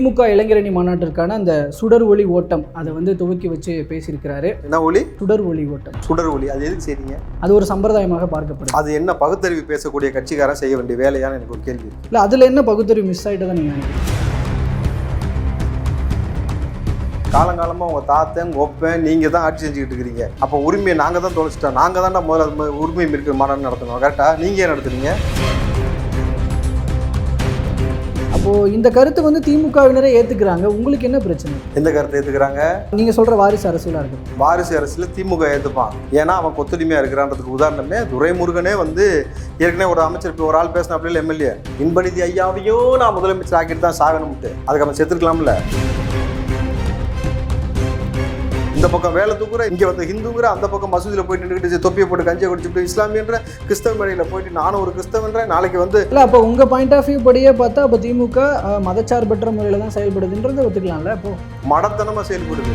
திமுக இளைஞரணி மாநாட்டிற்கான அந்த சுடர் ஒளி ஓட்டம் அதை வந்து துவக்கி வச்சு பேசியிருக்கிறாரு. என்ன ஒளி? சுடர் ஒளி ஓட்டம். சுடர் ஒளி. அது எதுக்கு செய்றீங்க? அது ஒரு சம்பிரதாயமாக பார்க்கப்படுது. அது என்ன பகுத்தறிவு பேசக்கூடிய கட்சிக்காரன் செய்ய வேண்டிய வேலையான்னு எனக்கு ஒரு கேள்வி இல்லை அதில் என்ன பகுத்தறிவு மிஸ் ஆகிட்டு தான் நீங்கள் நினைக்கிறீங்க? காலங்காலமா உங்க தாத்தன் ஒப்பன் நீங்க தான் ஆட்சி செஞ்சுக்கிட்டு இருக்கிறீங்க. அப்போ உரிமையை நாங்க தான் தொலைச்சிட்டோம். நாங்க தான் முதல்ல உரிமை இருக்கிற மாநாடு நடத்தணும். கரெக்டா நீங்க ஏன் நடத்துறீங்க? அப்போது இந்த கருத்து வந்து திமுகவினரே ஏற்றுக்கிறாங்க உங்களுக்கு என்ன பிரச்சனை? எந்த கருத்தை ஏத்துக்கிறாங்க. நீங்கள் சொல்கிற வாரிசு அரசியலாக இருக்குது வாரிசு அரசில் திமுக ஏற்றுப்பான் ஏன்னா அவன் கொத்தடிமையாக இருக்கிறான்றதுக்கு உதாரணமே துரைமுருகனே வந்து ஏற்கனவே ஒரு அமைச்சர் இப்போ ஒரு ஆள் பேசின அப்படியே எம்எல்ஏ. இன்பநிதி ஐயாவையும் நான் முதலமைச்சர் ஆக்கிட்டு தான் சாகணும்ட்டு. அதுக்கு அவன் செத்துருக்கலாம்ல. இந்த பக்கம் வேலை தூக்குற இங்கே வந்து ஹிந்துங்கிற அந்த பக்கம் மசூதியில் போயிட்டு நின்றுக்கிட்டு தொப்பியை போட்டு கஞ்சியை குடிச்சுட்டு இஸ்லாமியன்ற கிறிஸ்தவ மேடையில் போயிட்டு நானும் ஒரு கிறிஸ்தவன்றேன் நாளைக்கு வந்து இல்லை அப்போ உங்கள் பாயிண்ட் ஆஃப் வியூ படியே பார்த்தா அப்போ திமுக மதச்சார்பற்ற முறையில் தான் செயல்படுதுன்றதை ஒத்துக்கலாம்ல அப்போ? மடத்தனமாக செயல்படுது.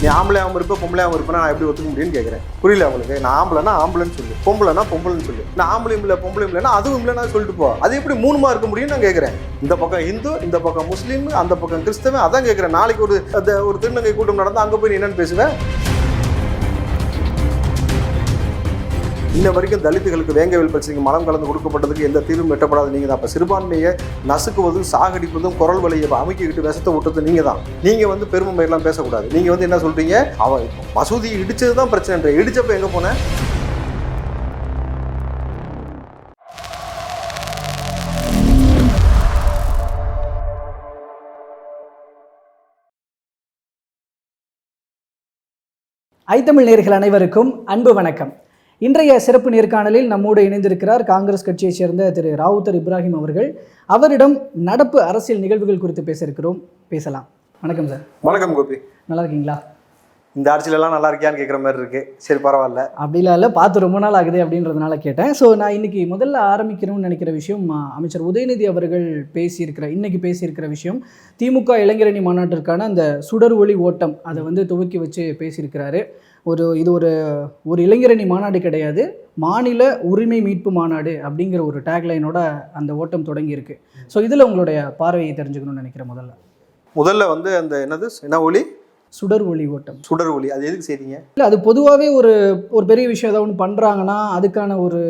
நீ ஆம்பளையாகவும் இருப்ப பொம்பளையாகவும் இருப்பேன் நான் எப்படி ஒத்துக்க முடியும்னு கேட்குறேன் புரியல அவங்களுக்கு நான் ஆம்பளைனா ஆம்பளைன்னு சொல்லு. பொம்பளைனா பொம்பளைன்னு சொல்லு. நான் ஆம்பளையும் இல்லை பொம்பளையும் இல்லைன்னா அதுவும் இல்லைனா சொல்லிட்டு போ. அது எப்படி மூணுமா இருக்க முடியும்னு நான் கேட்குறேன் இந்த பக்கம் இந்து இந்த பக்கம் முஸ்லீம் அந்த பக்கம் கிறிஸ்தவன் அதான் கேட்குறேன் நாளைக்கு ஒரு அந்த ஒரு திருநங்கை கூட்டம் நடந்தால் அங்கே போய் என்னென்னு பேசுவேன் இன்ன வரைக்கும் தலித்துகளுக்கு வேங்கவேல் பிரச்சனைக்கு மலம் கலந்து கொடுக்கப்பட்டதுக்கு எந்த தீர்வும் எட்டப்படாது. நீங்கள் தான் அப்போ சிறுபான்மையை நசுக்குவதும் சாகடிப்பதும் குரல் வலையை அமைக்கிக்கிட்டு விஷத்தை விட்டது நீங்கள் தான் நீங்கள் வந்து பெருமை மயிரெல்லாம் பேசக்கூடாது. நீங்கள் வந்து என்ன சொல்கிறீங்க அவன் மசூதி இடிச்சது தான் பிரச்சனை இடித்தப்போ எங்கே போனேன் ஐத்தமிழ் நேர்கள் அனைவருக்கும் அன்பு வணக்கம். இன்றைய சிறப்பு நேர்காணலில் நம்மோடு இணைந்திருக்கிறார் காங்கிரஸ் கட்சியைச் சேர்ந்த திரு ராவுத்தர் இப்ராஹிம் அவர்கள். அவரிடம் நடப்பு அரசியல் நிகழ்வுகள் குறித்து பேச இருக்கிறோம் பேசலாம். வணக்கம் சார். வணக்கம் கோபி. நல்லா இருக்கீங்களா? இந்த ஆட்சியிலலாம் நல்லா இருக்கியான்னு கேட்குற மாதிரி இருக்கு. சரி பரவாயில்ல. அப்படிலாம் இல்லை பார்த்து ரொம்ப நாள் ஆகுது அப்படின்றதுனால கேட்டேன். ஸோ நான் இன்னைக்கு முதல்ல ஆரம்பிக்கணும்னு நினைக்கிற விஷயம் அமைச்சர் உதயநிதி அவர்கள் பேசியிருக்கிற இன்னைக்கு பேசியிருக்கிற விஷயம் திமுக இளைஞரணி மாநாட்டிற்கான அந்த சுடர் ஒளி ஓட்டம் அதை வந்து துவக்கி வச்சு பேசியிருக்கிறாரு. ஒரு இது ஒரு ஒரு இளைஞரணி மாநாடு கிடையாது. மாநில உரிமை மீட்பு மாநாடு அப்படிங்கிற ஒரு டேக்லைனோட அந்த ஓட்டம் தொடங்கியிருக்கு. ஸோ இதில் உங்களுடைய பார்வையை தெரிஞ்சுக்கணும்னு நினைக்கிறேன் முதல்ல. முதல்ல வந்து அந்த என்னது? என்ன ஒளி சுடர் ஒளி ஓட்டம். சுடர் ஒளி. அது எதுக்கு செய்றீங்க? இல்லை அது பொதுவாகவே ஒரு ஒரு பெரிய விஷயம் ஏதாவது ஒன்று பண்ணுறாங்கன்னா அதுக்கான ஒரு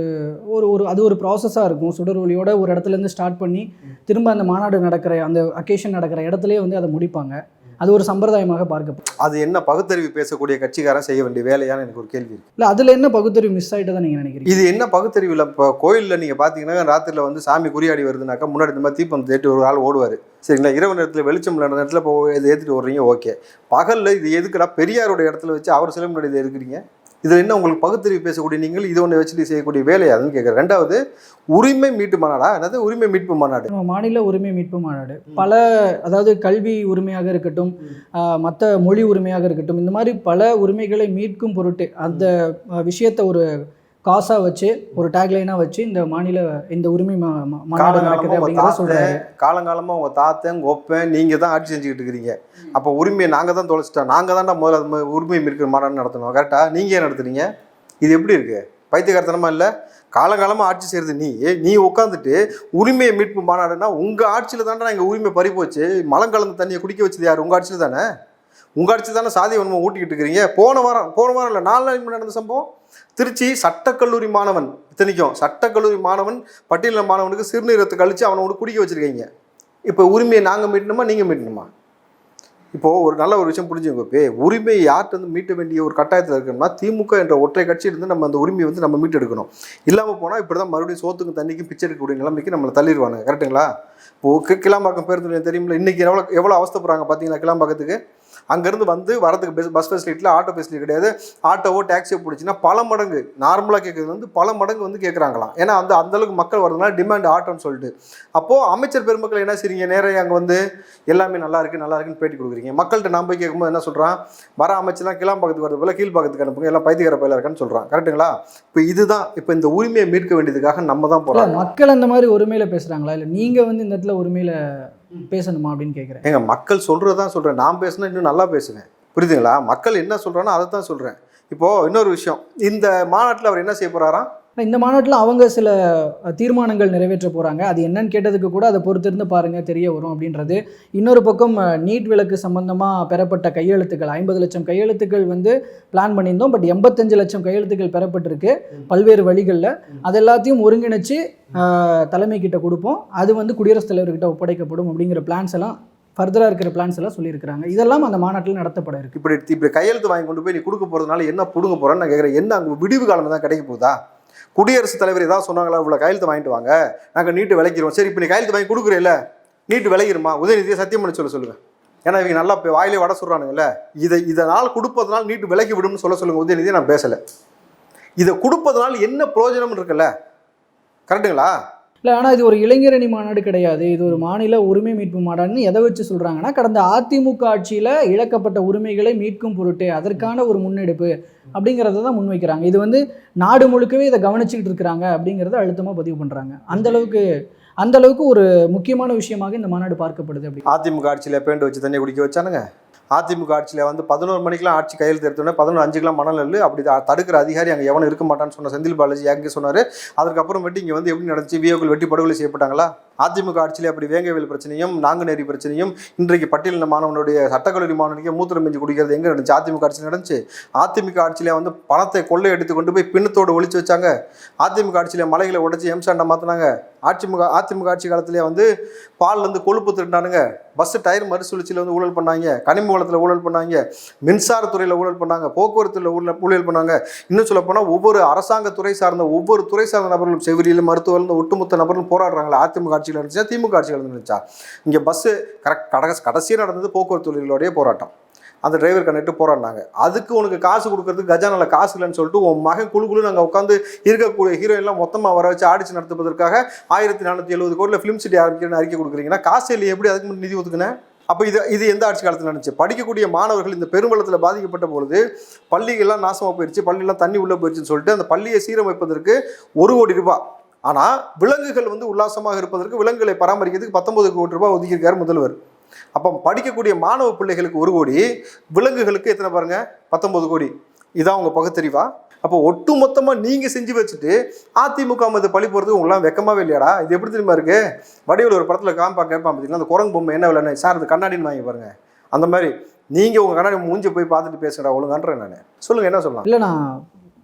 ஒரு ஒரு அது ஒரு ப்ராசஸாக இருக்கும். சுடர் ஒளியோட ஒரு இடத்துலேருந்து ஸ்டார்ட் பண்ணி திரும்ப அந்த மாநாடு நடக்கிற அந்த அக்கேஷன் நடக்கிற இடத்துலயே வந்து அதை முடிப்பாங்க. அது ஒரு சம்பிரதாயமாக பார்க்கப்படும். அது என்ன பகுத்தறிவு பேசக்கூடிய கட்சிக்காரன் செய்ய வேண்டிய வேலையான்னு எனக்கு ஒரு கேள்வி இருக்கு. இல்லை அதில் என்ன பகுத்தறிவு மிஸ் ஆகிட்டு தான் நீங்கள் நினைக்கிறீங்க? இது என்ன பகுத்தறிவில் இப்போ கோயிலில் நீங்கள் பார்த்தீங்கன்னா ராத்திரியில் வந்து சாமி குறியாடி வருதுனாக்கா முன்னாடி இந்த மாதிரி தீபம் தேட்டி ஒரு ஆள் ஓடுவார். சரிங்களா? இரவு நேரத்தில் வெளிச்சம் இல்லாத நேரத்தில் இப்போ இதை ஏற்றிட்டு வர்றீங்க ஓகே. பகலில் இது எதுக்குடா பெரியாரோட இடத்துல வச்சு அவர் சிலை முன்னாடி இதை இருக்கிறீங்க இதில் என்ன உங்களுக்கு பகுத்தறிவு பேசக்கூடிய நீங்கள் இது ஒன்று வச்சுட்டு செய்யக்கூடிய வேலை அதுன்னு கேட்குறேன். ரெண்டாவது உரிமை மீட்பு மாநாடா? அதாவது உரிமை மீட்பு மாநாடு. நம்ம மாநில உரிமை மீட்பு மாநாடு. பல அதாவது கல்வி உரிமையாக இருக்கட்டும் மற்ற மொழி உரிமையாக இருக்கட்டும் இந்த மாதிரி பல உரிமைகளை மீட்கும் பொருட்டு அந்த விஷயத்தை ஒரு காசாக வச்சு ஒரு டேக்லைனாக வச்சு இந்த மாநில இந்த உரிமை மாநாடு நடக்குது அப்படிங்கிறத சொல்கிறாரு காலங்காலமாக உங்கள் தாத்தன் ஒப்பன் நீங்கள் தான் ஆட்சி செஞ்சுக்கிட்டு இருக்கிறீங்க. அப்போ உரிமையை நாங்கள் தான் தொலைச்சிட்டோம் நாங்கள் தான்டா முதல்ல உரிமை இருக்கிற மாநாடு நடத்தணும். கரெக்டாக நீங்கள் ஏன் நடத்துறீங்க? இது எப்படி இருக்கு? பைத்தியக்காரத்தனமா இல்லை? காலங்காலமாக ஆட்சி செய்கிறது நீ. நீ உட்காந்துட்டு உரிமையை மீட்பு மாநாடுனா உங்கள் ஆட்சியில் தான்டா எங்கள் உரிமை பறி போச்சு. மலம் கலந்த தண்ணியை குடிக்க வச்சது யார்? உங்கள் ஆட்சியில் தானே? உங்கள் ஆட்சி தானே சாதி வன்மம் ஊட்டிக்கிட்டு இருக்கிறீங்க. போன வாரம் போன வாரம் இல்லை நாலு முன்னாடி நடந்த சம்பவம்? திருச்சி சட்டக்கல்லூரி மாணவன் இத்தனைக்கும் சட்டக்கல்லூரி மாணவன் பட்டியல மாணவனுக்கு சிறுநீரத்தை கழித்து அவனை ஒன்று குடிக்க வச்சுருக்கீங்க. இப்போ உரிமையை நாங்கள் மீட்டணுமா நீங்கள் மீட்டணுமா? இப்போது ஒரு நல்ல ஒரு விஷயம் புரிஞ்சுங்க இப்போ உரிமையை யார்கிட்ட வந்து மீட்ட வேண்டிய ஒரு கட்டாயத்தில் இருக்கணும்னா திமுக என்ற ஒற்றை கட்சியிலிருந்து நம்ம அந்த உரிமையை வந்து நம்ம மீட்டெடுக்கணும். இல்லாமல் போனால் இப்படி தான் மறுபடியும் சோத்துக்கும் தண்ணிக்கும் பிச்சை எடுக்கக்கூடிய நிலைமைக்கு நம்மளை தள்ளிடுவாங்க கரெக்ட்டுங்களா இப்போ கிளாம்பாக்கம் பேருந்து தெரியுமில்ல இன்றைக்கி எவ்வளோ எவ்வளோ அவஸ்தப்படுறாங்க பார்த்தீங்களா கிளாம்பாக்கத்துக்கு? அங்கேருந்து வந்து வரதுக்கு பஸ் பஸ் ஃபெசிலிட்டியில் ஆட்டோ ஃபெசிலிட்டி கிடையாது. ஆட்டோவோ டாக்ஸியோ பிடிச்சின்னா பல மடங்கு நார்மலாக கேட்குறது வந்து பல மடங்கு வந்து கேட்குறாங்களாம். ஏன்னா அந்த அந்த அளவுக்கு மக்கள் வரதுனால டிமாண்ட் ஆட்டோன்னு சொல்லிட்டு. அப்போது அமைச்சர் பெருமக்கள் என்ன செய்றீங்க? நேராக அங்கே வந்து எல்லாமே நல்லா இருக்கு நல்லா இருக்குன்னு பேட்டி கொடுக்குறீங்க. மக்கள்கிட்ட நான் போய் கேட்கும்போது என்ன சொல்கிறான் வர அமைச்சர்லாம் கிளாம்பாக்கத்துக்கு வரது போல கீழ்பாக்கத்துக்கு அனுப்புங்க. எல்லாம் பைத்தியக்கார பயில இருக்கான்னு சொல்கிறான் கரெக்ட்டுங்களா? இப்போ இதுதான் இப்போ இந்த உரிமையை மீட்க வேண்டியதுக்காக நம்ம தான் போகிறோம் மக்கள் அந்த மாதிரி உரிமையில பேசுறாங்களா? இல்லை நீங்க வந்து இந்த இடத்துல உரிமையில பேசணுமா அப்படின்னு கேட்குறேன் எங்கள் மக்கள் சொல்கிறது தான் சொல்கிறேன் நான் பேசுனா இன்னும் நல்லா பேசுவேன். புரியுதுங்களா? மக்கள் என்ன சொல்கிறானோ அதை தான் சொல்கிறேன் இப்போது இன்னொரு விஷயம். இந்த மாநாட்டில் அவர் என்ன செய்ய போகிறாராம் இந்த மாநாட்டில் அவங்க சில தீர்மானங்கள் நிறைவேற்ற போகிறாங்க அது என்னன்னு கேட்டதுக்கு கூட அதை பொறுத்திருந்து பாருங்கள் தெரிய வரும் அப்படின்றது. இன்னொரு பக்கம் நீட் விலக்கு சம்பந்தமாக பெறப்பட்ட கையெழுத்துக்கள் ஐம்பது லட்சம் கையெழுத்துக்கள் வந்து பிளான் பண்ணியிருந்தோம். பட் எண்பத்தஞ்சு லட்சம் கையெழுத்துக்கள் பெறப்பட்டிருக்கு பல்வேறு வழிகளில். அது எல்லாத்தையும் ஒருங்கிணைச்சு தலைமை கிட்ட கொடுப்போம். அது வந்து குடியரசுத் தலைவர்கிட்ட ஒப்படைக்கப்படும் அப்படிங்கிற பிளான்ஸ் எல்லாம் ஃபர்தராக இருக்கிற பிளான்ஸ் எல்லாம் சொல்லியிருக்கிறாங்க. இதெல்லாம் அந்த மாநாட்டில் நடத்தப்பட இருக்கு. இப்படி இப்படி கையெழுத்து வாங்கி கொண்டு போய் நீ கொடுக்க போகிறதுனால என்ன பிடுங்க போகிறேன்னு நான் கேட்குறேன் என்ன அங்கே விடிவு காலம் தான் கிடைக்க போகுதா? குடியரசுத் தலைவர் ஏதாவது சொன்னாங்களா? இவ்வளோ கையெழுத்து வாங்கிட்டு வாங்க. நாங்கள் நீட்டு விளக்கிடுவோம் சரி இப்போ நீ கையெழுத்து வாங்கி கொடுக்குறீல்ல. நீட்டு விளையிருமா உதயநிதியை சத்தியம் பண்ணி சொல்ல சொல்லுங்கள் ஏன்னா இவங்க நல்லா இப்போ வாயிலே வட சொல்கிறானுங்கல்ல இதை இதனால் கொடுப்பதனால் நீட்டு விலக்கி விடும்னு சொல்ல சொல்லுங்கள் உதயநிதியை நான் பேசலை. இதை கொடுப்பதனால் என்ன பிரயோஜனம் இருக்குல்ல? கரெக்டுங்களா? இல்லை ஆனால் இது ஒரு இளைஞரணி மாநாடு கிடையாது. இது ஒரு மாநில உரிமை மீட்பு மாநாடுன்னு எதை வச்சு சொல்கிறாங்கன்னா கடந்த அதிமுக ஆட்சியில் இழக்கப்பட்ட உரிமைகளை மீட்கும் பொருட்டு அதற்கான ஒரு முன்னெடுப்பு அப்படிங்கிறத தான் முன்வைக்கிறாங்க. இது வந்து நாடு முழுக்கவே இதை கவனிச்சுக்கிட்டு இருக்கிறாங்க அப்படிங்கிறத அழுத்தமாக பதிவு பண்ணுறாங்க அந்த அளவுக்கு அந்த அளவுக்கு ஒரு முக்கியமான விஷயமாக இந்த மாநாடு பார்க்கப்படுது அப்படி அதிமுக ஆட்சியில் பேண்ட் வச்சு தண்ணி குடிக்க வச்சானுங்க. அதிமுக ஆட்சியில் வந்து பதினோரு மணிக்கெலாம் ஆட்சி கையெழுத்து எடுத்தோடனே பதினொன்று அஞ்சுக்கெலாம் மணல் நெல் அப்படி தடுக்கிற அதிகாரி அங்கே எவனும் இருக்க மாட்டான்னு சொன்ன செந்தில் பாலாஜி எங்கே சொன்னார். அதுக்கப்புறமேட்டு இங்கே வந்து எப்படி நடந்துச்சு? வியோக்கள் வெட்டி படுகொலை செய்யப்பட்டாங்களா? அதிமுக ஆட்சியில் அப்படி வேங்கவேல் பிரச்சனையும் நாங்குநேரி பிரச்சனையும் இன்றைக்கு பட்டியலின மாணவனுடைய சட்டக்கல்லூரி மாணவனுக்கு மூத்திரம் மிஞ்சி குடிக்கிறது. எங்கே நடந்துச்சு? அதிமுக ஆட்சியில் நடந்துச்சு. அதிமுக ஆட்சியில் வந்து பணத்தை கொள்ளை எடுத்து கொண்டு போய் பின்னத்தோடு ஒழிச்சு வச்சாங்க. அதிமுக ஆட்சியில் மலைகளை உடைச்சி எம்சாண்டை மாற்றினாங்க அதிமுக அதிமுக ஆட்சி காலத்திலே வந்து பால்லேருந்து கொழுப்பு திருண்டானுங்க பஸ் டயர் மறுசுழற்சியில் வந்து ஊழல் பண்ணாங்க. கனிம வளத்தில் ஊழல் பண்ணாங்க. மின்சாரத்துறையில் ஊழல் பண்ணாங்க. போக்குவரத்தில் ஊழல் ஊழல் பண்ணாங்க. இன்னும் சொல்லப்போனால் ஒவ்வொரு அரசாங்க துறை சார்ந்த ஒவ்வொரு துறை சார்ந்த நபர்களும் செவிலியில் மருத்துவர்கள் ஒட்டுமொத்த நபர்களும் போராடுறாங்களா. அதிமுக ஆட்சியில் இருந்துச்சா திமுக ஆட்சியில் இருந்துச்சா இங்கே பஸ்ஸு கரெக்ட் கடைசி கடைசியாக நடந்தது போக்குவரத்து தொழிலாளர்களுடைய போராட்டம். அந்த டிரைவர் கண்டிட்டு போராடினாங்க. அதுக்கு உனக்கு காசு கொடுக்கறதுக்கு கஜானால காசு இல்லைன்னு சொல்லிட்டு உன் மகன் குழு குழு நாங்கள் உட்காந்து இருக்கக்கூடிய ஹீரோயின்லாம் மொத்தமாக வர வச்சு ஆடிச்சு நடத்துவதற்காக ஆயிரத்தி நானூற்றி எழுபது கோடியில் ஃபிலிம் சிட்டி ஆரம்பிக்கிறேன்னு அறிக்கை கொடுக்குறீங்கன்னா காசு இல்லை எப்படி அதுக்கு முன்னாடி நிதி ஒதுக்குனேன் அப்போ இது இது எந்த ஆட்சி காலத்தில் நடந்துச்சு? படிக்கக்கூடிய மாணவர்கள் இந்த பெருவெள்ளத்தில் பாதிக்கப்பட்ட பொழுது பள்ளிகள்லாம் நாசமாக போயிடுச்சு பள்ளியெல்லாம் தண்ணி உள்ளே போயிடுச்சுன்னு சொல்லிட்டு அந்த பள்ளியை சீரமைப்பதற்கு ஒரு கோடி ரூபாய் ஆனால் விலங்குகள் வந்து உல்லாசமாக இருப்பதற்கு விலங்குகளை பராமரிக்கிறதுக்கு பத்தொன்பது கோடி ரூபாய் ஒதுக்கியிருக்கார் முதல்வர். அப்போ படிக்கக்கூடிய மாணவ பிள்ளைகளுக்கு ஒரு கோடி விலங்குகளுக்கு எத்தனை பாருங்க? பத்தொன்பது கோடி. இதான் உங்கள் பகுத்தறிவா? அப்போ ஒட்டு மொத்தமாக நீங்கள் செஞ்சு வச்சுட்டு அதிமுக மீது பழி போகிறது உங்களாம் வெக்கமாகவே இல்லையாடா? இது எப்படி தெரியுமா இருக்கு? வடிவில் ஒரு படத்தில் காம்பா கேட்பான் பார்த்தீங்கன்னா அந்த குரங்கு பொம்மை என்ன விளையாடு சார் அது கண்ணாடின்னு வாங்கி பாருங்க. அந்த மாதிரி நீங்கள் உங்கள் கண்ணாடி மூஞ்சி போய் பார்த்துட்டு பேசுகிறா ஒழுங்கான்றேன் நான். சொல்லுங்கள் என்ன சொல்லலாம்? இல்லை நான்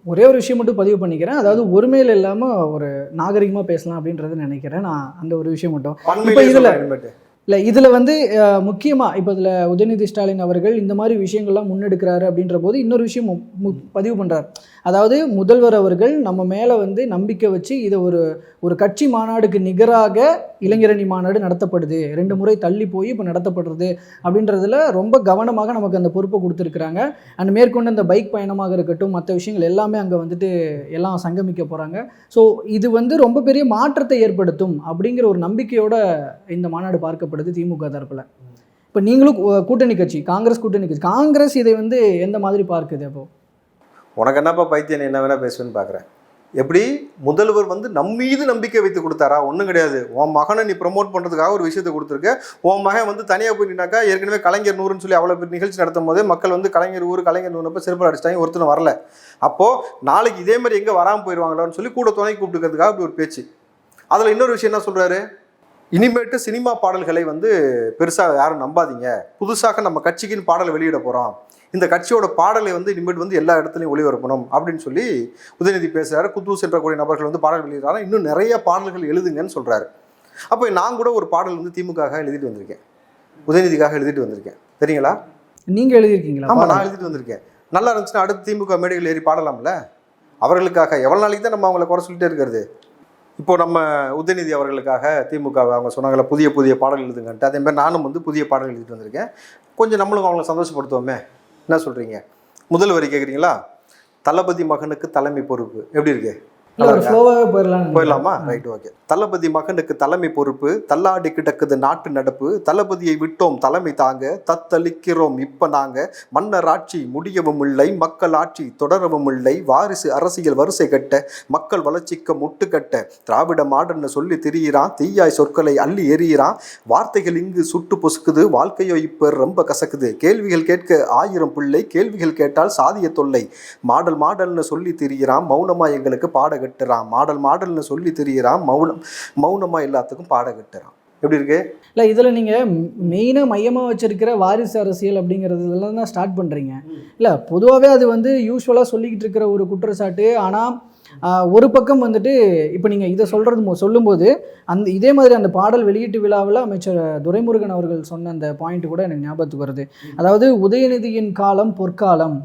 ஒரே ஒரு விஷயம் மட்டும் பதிவு பண்ணிக்கிறேன். அதாவது ஒருமையில் இல்லாமல் ஒரு நாகரிகமாக பேசலாம் அப்படின்றத நினைக்கிறேன். நான் அந்த ஒரு விஷயம் மட்டும். பண்மையிலே இதுல- இல்லை இதில் வந்து முக்கியமாக இப்போ இதில் உதயநிதி ஸ்டாலின் அவர்கள் இந்த மாதிரி விஷயங்கள்லாம் முன்னெடுக்கிறாரு அப்படின்ற போது இன்னொரு விஷயம் பதிவு பண்ணுறார் அதாவது முதல்வர் அவர்கள் நம்ம மேலே வந்து நம்பிக்கை வச்சு இதை ஒரு ஒரு கட்சி மாநாடுக்கு நிகராக இளைஞரணி மாநாடு நடத்தப்படுது. ரெண்டு முறை தள்ளி போய் இப்போ நடத்தப்படுறது அப்படின்றதுல ரொம்ப கவனமாக நமக்கு அந்த பொறுப்பை கொடுத்துருக்குறாங்க. அண்ட் மேற்கொண்டு அந்த பைக் பயணமாக இருக்கட்டும் மற்ற விஷயங்கள் எல்லாமே அங்கே வந்துட்டு எல்லாம் சங்கமிக்க போகிறாங்க ஸோ இது வந்து ரொம்ப பெரிய மாற்றத்தை ஏற்படுத்தும் அப்படிங்கிற ஒரு நம்பிக்கையோட இந்த மாநாடு பார்க்கப்படுது திமுக தரப்பில். இப்போ நீங்களும் கூட்டணி கட்சி காங்கிரஸ் கூட்டணி கட்சி காங்கிரஸ் இதை வந்து எந்த மாதிரி பார்க்குது அப்போது உனக்கு என்னப்பா பைத்தியம் என்ன வேணால் பேசுவேன்னு பார்க்குறேன் எப்படி? முதல்வர் வந்து நம் மீது நம்பிக்கை வைத்து கொடுத்தாரா? ஒன்றும் கிடையாது. உன் மகனை நீ ப்ரமோட் பண்ணுறதுக்காக ஒரு விஷயத்தை கொடுத்துருக்க. உன் மகன் வந்து தனியாக போயிட்டாக்கா ஏற்கனவே கலைஞர் நூறுன்னு சொல்லி அவ்வளோ பேர் நிகழ்ச்சி நடத்தும் போதே மக்கள் வந்து கலைஞர் ஊர் கலைஞர் நூறுனப்போ செருப்பு அடிச்சிட்டாங்க ஒருத்தரும் வரல. அப்போது நாளைக்கு இதே மாதிரி எங்கே வராமல் போயிடுவாங்களான்னு சொல்லி கூட துணை கூப்பிட்டுக்கிறதுக்காக இப்படி ஒரு பேச்சு. அதில் இன்னொரு விஷயம் என்ன சொல்கிறாரு இனிமேட்டு சினிமா பாடல்களை வந்து பெருசாக யாரும் நம்பாதீங்க. புதுசாக நம்ம கட்சிக்குன்னு பாடல் வெளியிட போகிறோம் இந்த கட்சியோட பாடலை வந்து இனிமேட்டு வந்து எல்லா இடத்துலையும் ஒளிபரப்பணும் அப்படின்னு சொல்லி உதயநிதி பேசுகிறாரு குத்தூஸ் கூடிய நபர்கள் வந்து பாடல் வெளியிடுறாங்க. இன்னும் நிறைய பாடல்கள் எழுதுங்கன்னு சொல்கிறாரு அப்போ நான் கூட ஒரு பாடல் வந்து திமுககாக எழுதிட்டு வந்திருக்கேன். உதயநிதிக்காக எழுதிட்டு வந்திருக்கேன். தெரியுங்களா? நீங்கள் எழுதியிருக்கீங்களா? ஆமாம் நான் எழுதிட்டு வந்திருக்கேன். நல்லா இருந்துச்சுன்னா அடுத்து திமுக மேடைகள் ஏறி பாடலாம்ல? அவர்களுக்காக எவ்வளோ நாளைக்கு தான் நம்ம அவங்கள குறை சொல்லிட்டே இருக்கிறது? இப்போ நம்ம உதயநிதி அவர்களுக்காக திமுக அவங்க சொன்னாங்கல்ல புதிய புதிய பாடல் எழுதுங்கன்ட்டு. அதே மாதிரி நானும் வந்து புதிய பாடல் எழுதிட்டு வந்திருக்கேன். கொஞ்சம் நம்மளும் அவங்கள சந்தோஷப்படுத்துவோமே. என்ன சொல்கிறீங்க முதல் வரி கேட்குறீங்களா தளபதி மகனுக்கு தலைமை பொறுப்பு. எப்படி இருக்கு? போயிடலாம் ரைட் ஓகே தளபதி மகனுக்கு தலைமை பொறுப்பு தள்ளாடி கிடக்குது நாட்டு நடப்பு. தளபதியை விட்டோம் தலைமை தாங்க தத்தளிக்கிறோம். இப்ப நாங்க மன்னர் ஆட்சி முடியவும் இல்லை மக்கள் ஆட்சி தொடரவும் இல்லை. வாரிசு அரசியல் வரிசை கட்ட மக்கள் வளர்ச்சிக்கு முட்டு கட்ட திராவிட மாடர்னு சொல்லி திரியிறான் தீயாய் சொற்களை அள்ளி எறியிறான். வார்த்தைகள் இங்கு சுட்டு பொசுக்குது வாழ்க்கையோ இப்ப ரொம்ப கசக்குது. கேள்விகள் கேட்க ஆயிரம் பிள்ளை கேள்விகள் கேட்டால் சாதிய தொல்லை. மாடல் மாடல்னு சொல்லி திரியிறான் மௌனமா எங்களுக்கு பாட கட்டுறான் மாடல் மாடல்னு சொல்லி திரியிறான். மௌனம் மௌனமாக எல்லாத்துக்கும் பாட கட்டுறான் எப்படி இருக்கு? இல்லை இதில் நீங்கள் மெயினாக மையமாக வச்சிருக்கிற வாரிசு அரசியல் அப்படிங்கிறதுலாம் தான் ஸ்டார்ட் பண்ணுறீங்க இல்லை பொதுவாகவே அது வந்து யூஸ்வலாக சொல்லிக்கிட்டு இருக்கிற ஒரு குற்றச்சாட்டு. ஆனால் ஒரு பக்கம் வந்துட்டு இப்போ நீங்கள் இதை சொல்கிறது சொல்லும்போது அந்த இதே மாதிரி அந்த பாடல் வெளியீட்டு விழாவில் அமைச்சர் துரைமுருகன் அவர்கள் சொன்ன அந்த பாயிண்ட் கூட எனக்கு ஞாபகத்துக்கு வருது. அதாவது உதயநிதியின் காலம் பொற்காலம்.